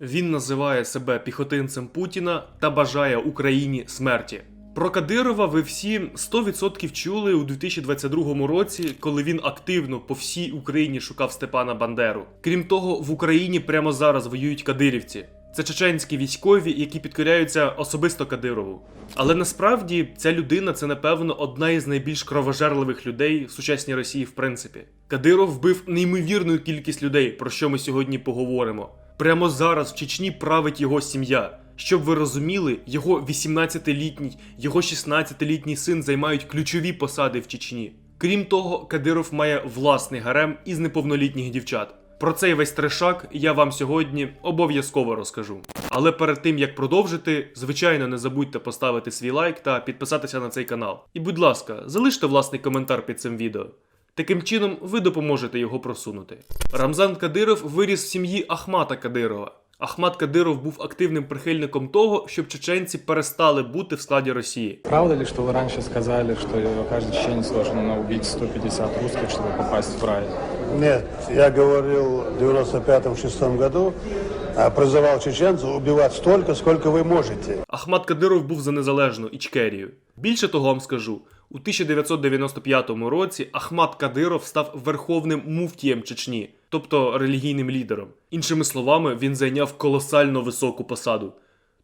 Він називає себе піхотинцем Путіна та бажає Україні смерті. Про Кадирова ви всі 100% чули у 2022 році, коли він активно по всій Україні шукав Степана Бандеру. Крім того, в Україні прямо зараз воюють кадирівці. Це чеченські військові, які підкоряються особисто Кадирову. Але насправді ця людина це напевно одна із найбільш кровожерливих людей в сучасній Росії, в принципі. Кадиров вбив неймовірну кількість людей, про що ми сьогодні поговоримо. Прямо зараз в Чечні править його сім'я. Щоб ви розуміли, його 18-літній, його 16-літній син займають ключові посади в Чечні. Крім того, Кадиров має власний гарем із неповнолітніх дівчат. Про цей весь трешак я вам сьогодні обов'язково розкажу. Але перед тим як продовжити, звичайно, не забудьте поставити свій лайк та підписатися на цей канал. І будь ласка, залиште власний коментар під цим відео. Таким чином, ви допоможете його просунути. Рамзан Кадиров виріс в сім'ї Ахмата Кадирова. Ахмат Кадиров був активним прихильником того, щоб чеченці перестали бути в складі Росії. Правда ли, что вы раньше сказали, что каждый чеченец должен убить 150 русских, чтобы попасть в рай? Нет, я говорил в 95-6 году, а, призывал чеченцев убивать столько, сколько вы можете. Ахмат Кадиров був за незалежну Ічкерію. Більше того вам скажу. у 1995 році Ахмат Кадиров став верховним муфтієм Чечні, тобто релігійним лідером. Іншими словами, він зайняв колосально високу посаду,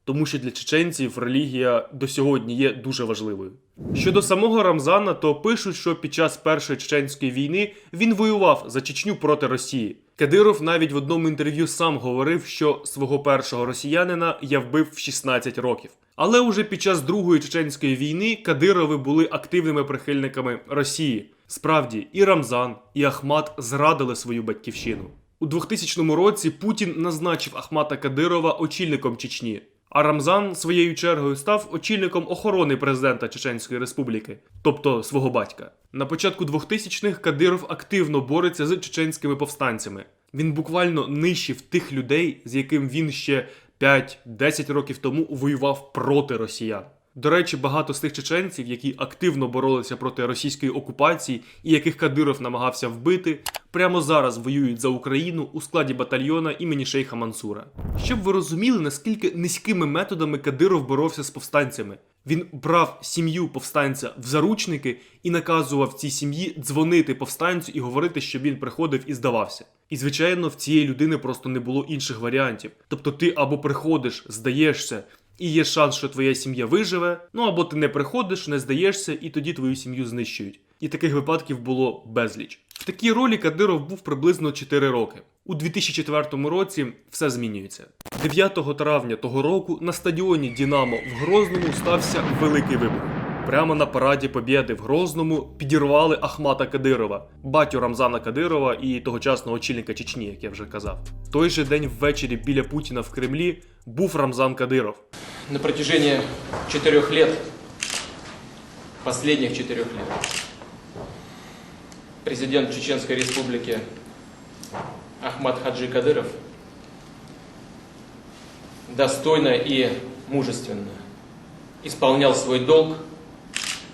тому що для чеченців релігія до сьогодні є дуже важливою. Щодо самого Рамзана, то пишуть, що під час першої чеченської війни він воював за Чечню проти Росії. Кадиров навіть в одному інтерв'ю сам говорив, що свого першого росіянина я вбив в 16 років. Але уже під час Другої чеченської війни Кадирови були активними прихильниками Росії. Справді, і Рамзан, і Ахмат зрадили свою батьківщину. У 2000 році Путін назначив Ахмата Кадирова очільником Чечні. А Рамзан своєю чергою став очільником охорони президента Чеченської Республіки, тобто свого батька. На початку 2000-х Кадиров активно бореться з чеченськими повстанцями. Він буквально нищив тих людей, з яким він ще 5-10 років тому воював проти росіян. До речі, багато з тих чеченців, які активно боролися проти російської окупації і яких Кадиров намагався вбити, прямо зараз воюють за Україну у складі батальйона імені Шейха Мансура. Щоб ви розуміли, наскільки низькими методами Кадиров боровся з повстанцями. Він брав сім'ю повстанця в заручники і наказував цій сім'ї дзвонити повстанцю і говорити, щоб він приходив і здавався. І звичайно, в цієї людини просто не було інших варіантів. Тобто ти або приходиш, здаєшся, і є шанс, що твоя сім'я виживе, ну або ти не приходиш, не здаєшся, і тоді твою сім'ю знищують. І таких випадків було безліч. В такій ролі Кадиров був приблизно 4 роки. У 2004 році все змінюється. 9 травня того року на стадіоні Дінамо в Грозному стався великий вибух. Прямо на параді Побєди в Грозному підірвали Ахмата Кадирова, батю Рамзана Кадирова і тогочасного очільника Чечні, як я вже казав. В той же день ввечері біля Путіна в Кремлі був Рамзан Кадиров. на протяжении четырех лет, последних четырех лет, президент Чеченской Республики Ахмад Хаджи Кадыров достойно и мужественно исполнял свой долг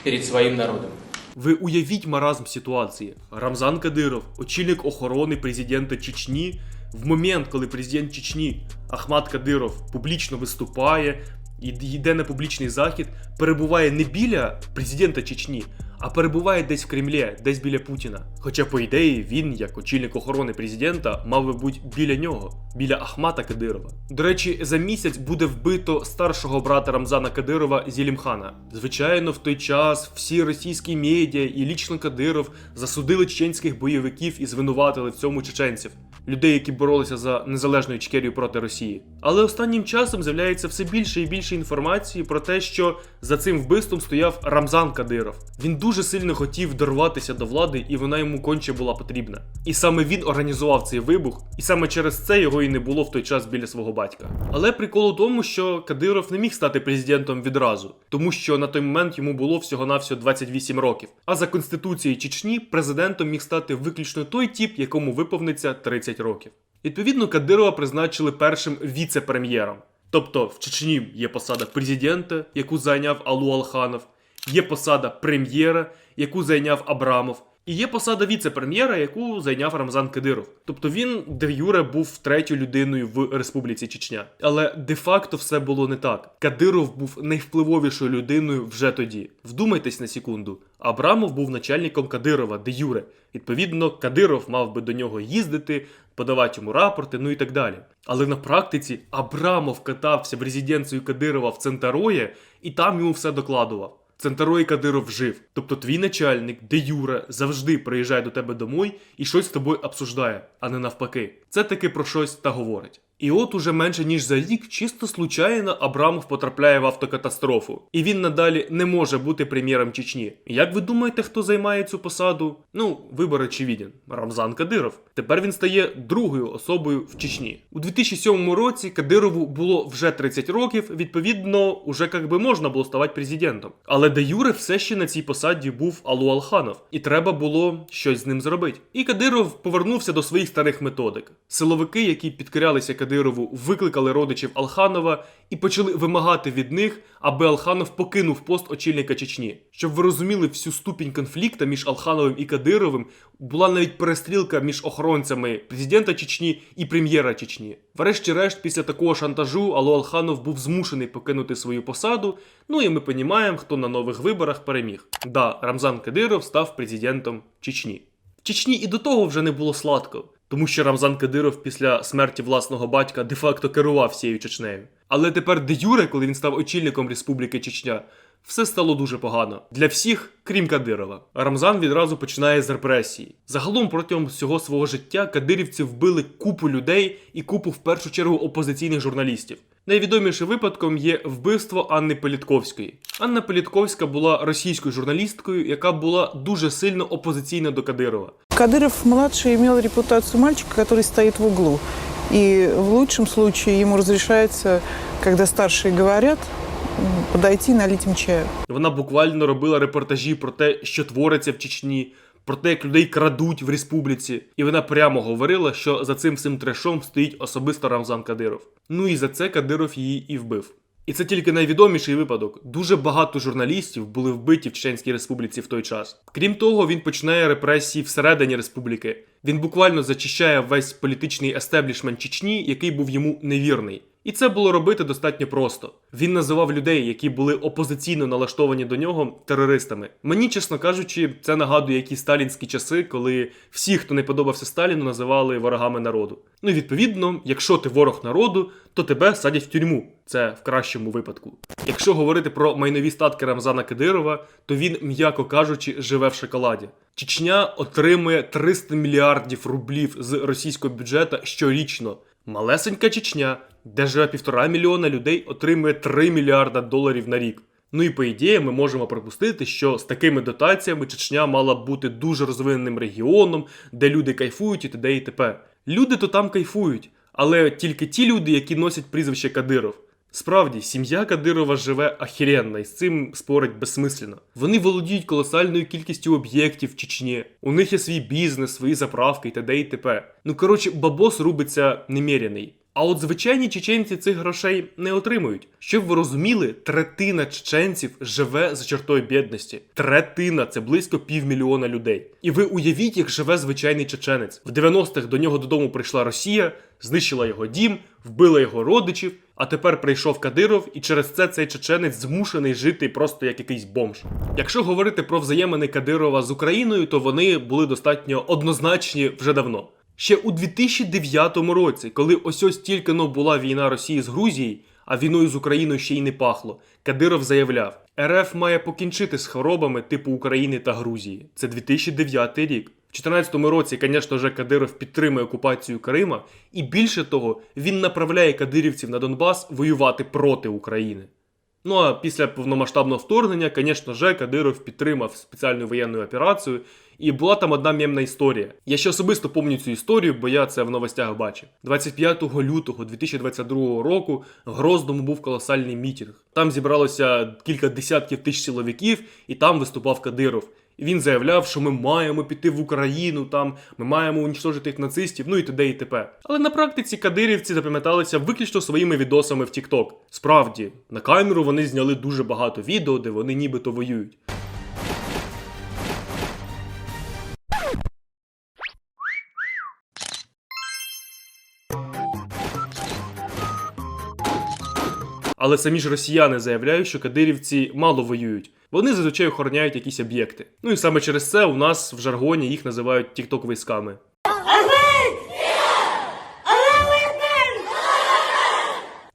перед своим народом. Ви уявіть маразм ситуації. Рамзан Кадиров, очільник охорони президента Чечні, в момент, коли президент Чечні Ахмат Кадиров публічно виступає і йде на публічний захід, перебуває не біля президента Чечні, а перебуває десь в Кремлі, десь біля Путіна. Хоча, по ідеї, він, як очільник охорони президента, мав би бути біля нього, біля Ахмата Кадирова. До речі, за місяць буде вбито старшого брата Рамзана Кадирова Зілімхана. Звичайно, в той час всі російські медіа і лічно Кадиров засудили чеченських бойовиків і звинуватили в цьому чеченців. Людей, які боролися за незалежну Ічкерію проти Росії. Але останнім часом з'являється все більше і більше інформації про те, що за цим вбивством стояв Рамзан Кадиров. Він дуже сильно хотів дорватися до влади, і вона йому конче була потрібна. І саме він організував цей вибух, і саме через це його і не було в той час біля свого батька. Але прикол у тому, що Кадиров не міг стати президентом відразу, тому що на той момент йому було всього-навсього 28 років. А за конституцією Чечні президентом міг стати виключно той тіп, якому виповниться 30 років. Відповідно, Кадирова призначили першим віце-прем'єром. Тобто в Чечні є посада президента, яку зайняв Алу Алханов, є посада прем'єра, яку зайняв Абрамов. І є посада віце-прем'єра, яку зайняв Рамзан Кадиров. Тобто він де юре був третьою людиною в Республіці Чечня. Але де-факто все було не так. Кадиров був найвпливовішою людиною вже тоді. Вдумайтесь на секунду. Абрамов був начальником Кадирова, де юре. Відповідно, Кадиров мав би до нього їздити, подавати йому рапорти, ну і так далі. Але на практиці Абрамов катався в резиденцію Кадирова в Центароє і там йому все докладував. Центарої Кадиров жив. Тобто твій начальник, де Юра, завжди приїжджає до тебе домой і щось з тобою обсуждає, а не навпаки. Це таки про щось та говорить. І от уже менше ніж за рік, чисто случайно Абрамов потрапляє в автокатастрофу, і він надалі не може бути прем'єром Чечні. Як ви думаєте, хто займає цю посаду? Ну, вибор очевиден. Рамзан Кадиров. Тепер він стає другою особою в Чечні. У 2007 році Кадирову було вже 30 років, відповідно, уже як би можна було ставати президентом. Але де Юре все ще на цій посаді був Алу Алханов, і треба було щось з ним зробити. І Кадиров повернувся до своїх старих методик. Силовики, які підкорялися Кадирову, викликали родичів Алханова і почали вимагати від них, аби Алханов покинув пост очільника Чечні. Щоб ви розуміли всю ступінь конфлікту між Алхановим і Кадировим, була навіть перестрілка між охоронцями президента Чечні і прем'єра Чечні. Врешті-решт, після такого шантажу Алло Алханов був змушений покинути свою посаду. Ну і ми розуміємо, хто на нових виборах переміг. Да, Рамзан Кадиров став президентом Чечні. В Чечні і до того вже не було сладко, тому що Рамзан Кадиров після смерті власного батька де-факто керував всією Чечнею. Але тепер де Юре, коли він став очільником Республіки Чечня, все стало дуже погано для всіх, крім Кадирова. Рамзан відразу починає з репресії. Загалом протягом всього свого життя кадирівці вбили купу людей і купу в першу чергу опозиційних журналістів. Найвідомішим випадком є вбивство Анни Політковської. Анна Політковська була російською журналісткою, яка була дуже сильно опозиційна до Кадирова. Кадыров-младший имел репутацию мальчика, который стоит в углу. И в лучшем случае ему разрешается, когда старшие говорят, подойти и налить им чаю. Вона буквально робила репортажі про те, що твориться в Чечні, про те, як людей крадуть в республіці. І вона прямо говорила, що за цим всім трешом стоїть особисто Рамзан Кадиров. Ну і за це Кадиров її і вбив. І це тільки найвідоміший випадок. Дуже багато журналістів були вбиті в Чеченській республіці в той час. Крім того, він починає репресії всередині республіки. Він буквально зачищає весь політичний естеблішмент Чечні, який був йому невірний. І це було робити достатньо просто. Він називав людей, які були опозиційно налаштовані до нього, терористами. Мені, чесно кажучи, це нагадує якісь сталінські часи, коли всі, хто не подобався Сталіну, називали ворогами народу. Ну і відповідно, якщо ти ворог народу, то тебе садять в тюрму. Це в кращому випадку. Якщо говорити про майнові статки Рамзана Кадирова, то він, м'яко кажучи, живе в шоколаді. Чечня отримує 300 мільярдів рублів з російського бюджету щорічно. Малесенька Чечня, де живе півтора мільйона людей, отримує 3 мільярда доларів на рік. Ну і по ідеї ми можемо припустити, що з такими дотаціями Чечня мала б бути дуже розвиненим регіоном, де люди кайфують і т.д. і т.п. Люди то там кайфують, але тільки ті люди, які носять прізвище Кадиров. Справді, сім'я Кадирова живе ахіренно і з цим спорить безсмислено. Вони володіють колосальною кількістю об'єктів в Чечні. У них є свій бізнес, свої заправки і т.д. і т.п. Ну коротше, бабос рубиться неміряний. А от звичайні чеченці цих грошей не отримують. Щоб ви розуміли, третина чеченців живе за чертою бідності. Третина це близько півмільйона людей. І ви уявіть, як живе звичайний чеченець. В 90-х до нього додому прийшла Росія, знищила його дім, вбила його родичів. А тепер прийшов Кадиров, і через це цей чеченець змушений жити просто як якийсь бомж. Якщо говорити про взаємини Кадирова з Україною, то вони були достатньо однозначні вже давно. Ще у 2009 році, коли ось ось тільки но була війна Росії з Грузією, а війною з Україною ще й не пахло, Кадиров заявляв: РФ має покінчити з хворобами типу України та Грузії. Це 2009 рік. В 2014 році, звісно ж, Кадиров підтримує окупацію Крима, і більше того, він направляє кадирівців на Донбас воювати проти України. Ну а після повномасштабного вторгнення, звісно ж, Кадиров підтримав спеціальну воєнну операцію, і була там одна мємна історія. Я ще особисто пам'ятаю цю історію, бо я це в новостях бачив. 25 лютого 2022 року в Гроздому був колосальний мітінг. Там зібралося кілька десятків тисяч силовиків, і там виступав Кадиров. І він заявляв, що ми маємо піти в Україну, там ми маємо унічтожити їх нацистів, ну і т.д. і т.п. Але на практиці кадирівці запам'яталися виключно своїми відосами в TikTok. Справді, на камеру вони зняли дуже багато відео, де вони нібито воюють. Але самі ж росіяни заявляють, що кадирівці мало воюють. Вони зазвичай охороняють якісь об'єкти. Ну і саме через це у нас в жаргоні їх називають тікток військами.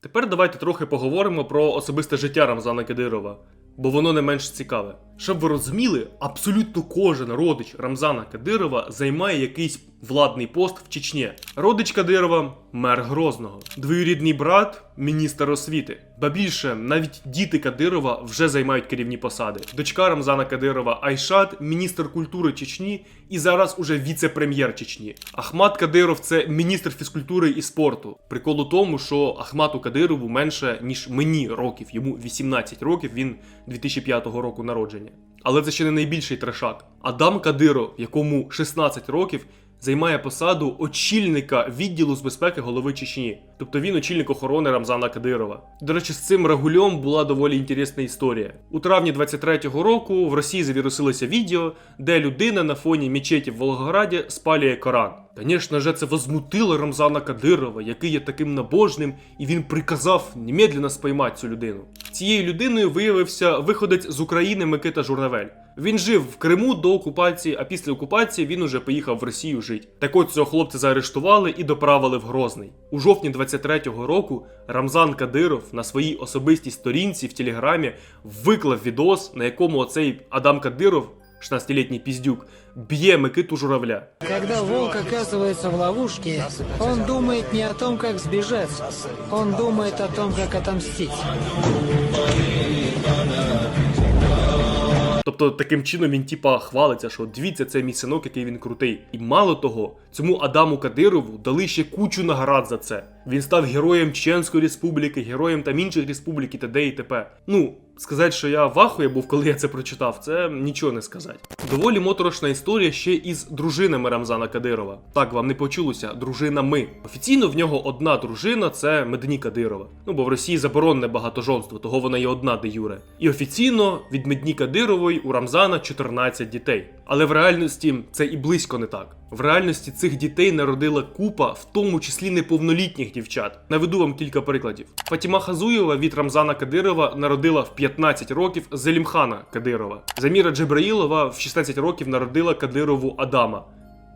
Тепер давайте трохи поговоримо про особисте життя Рамзана Кадирова, бо воно не менш цікаве. Щоб ви розуміли, абсолютно кожен родич Рамзана Кадирова займає якийсь владний пост в Чечні. Родич Кадирова мер Грозного, двоюрідний брат міністр освіти. Ба більше, навіть діти Кадирова вже займають керівні посади. Дочка Рамзана Кадирова Айшат, міністр культури Чечні і зараз уже віце-прем'єр Чечні. Ахмат Кадиров це міністр фізкультури і спорту. Прикол у тому, що Ахмату Кадирову менше ніж мені років, йому 18 років. Він 2005 року народження. Але це ще не найбільший трешак. Адам Кадиров, якому 16 років, займає посаду очільника відділу з безпеки голови Чечні. Тобто він очільник охорони Рамзана Кадирова. До речі, з цим рагульом була доволі інтересна історія. У травні 23-го року в Росії завірусилося відео, де людина на фоні мечеті в Волгограді спалює Коран. Звісно ж, це возмутило Рамзана Кадирова, який є таким набожним, і він приказав немедленно спіймати цю людину. Цією людиною виявився виходець з України Микита Журавель. Він жив в Криму до окупації, а після окупації він уже поїхав в Росію жити. Так от цього хлопця заарештували і доправили в Грозний. У жовтні 23-го року Рамзан Кадиров на своїй особистій сторінці в Телеграмі виклав відос, на якому оцей Адам Кадиров, 16-літній піздюк, б'є Микиту Журавля. Когда волк оказывается в ловушке, он думает не о том, как сбежать, он думает о том, как отомстить. Тобто таким чином він типа хвалиться, що дивіться, це мій синок, який він крутий. І мало того, цьому Адаму Кадирову дали ще кучу наград за це. Він став героєм Чеченської республіки, героєм там інших республік і т.д. і т.п. Ну, сказати, що я в ахуї був, коли я це прочитав, це нічого не сказати. Доволі моторошна історія ще із дружинами Рамзана Кадирова. Так, вам не почулося, дружинами. Офіційно в нього одна дружина це Медні Кадирова. Ну бо в Росії заборонене багатожонство, того вона є одна де юре. І офіційно від Медні Кадирової у Рамзана 14 дітей. Але в реальності це і близько не так. В реальності цих дітей народила купа, в тому числі неповнолітніх дівчат. Наведу вам кілька прикладів. Фатіма Хазуєва від Рамзана Кадирова народила в 15 років Зелімхана Кадирова. Заміра Джебраїлова в 16 років народила Кадирову Адама.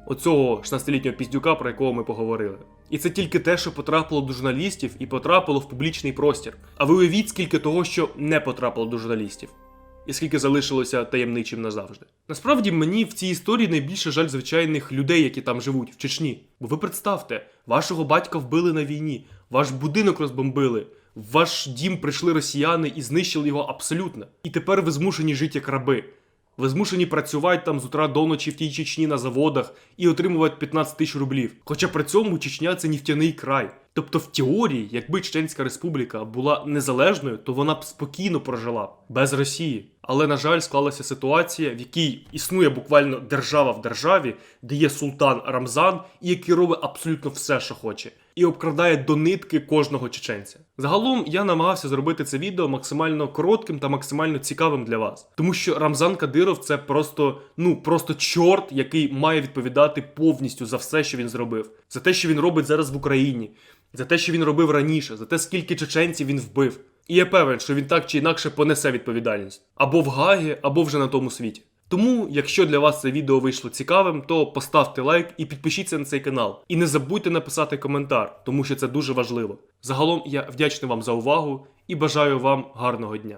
Оцього 16-літнього піздюка, про якого ми поговорили. І це тільки те, що потрапило до журналістів і потрапило в публічний простір. А ви уявіть, скільки того, що не потрапило до журналістів і скільки залишилося таємничим назавжди. Насправді мені в цій історії найбільше жаль звичайних людей, які там живуть, в Чечні. Бо ви представте, вашого батька вбили на війні, ваш будинок розбомбили, в ваш дім прийшли росіяни і знищили його абсолютно. І тепер ви змушені жити як раби. Ви змушені працювати там з утра до ночі в тій Чечні на заводах і отримувати 15 тисяч рублів. Хоча при цьому Чечня це нефтяний край. Тобто, в теорії, якби Чеченська республіка була незалежною, то вона б спокійно прожила без Росії. Але на жаль, склалася ситуація, в якій існує буквально держава в державі, де є султан Рамзан, і який робить абсолютно все, що хоче, і обкрадає до нитки кожного чеченця. Загалом я намагався зробити це відео максимально коротким та максимально цікавим для вас, тому що Рамзан Кадиров це просто ну просто чорт, який має відповідати повністю за все, що він зробив, за те, що він робить зараз в Україні, за те, що він робив раніше, за те, скільки чеченців він вбив. І я певен, що він так чи інакше понесе відповідальність або в Гагі, або вже на тому світі. Тому, якщо для вас це відео вийшло цікавим, то поставте лайк і підпишіться на цей канал. І не забудьте написати коментар, тому що це дуже важливо. Загалом я вдячний вам за увагу і бажаю вам гарного дня.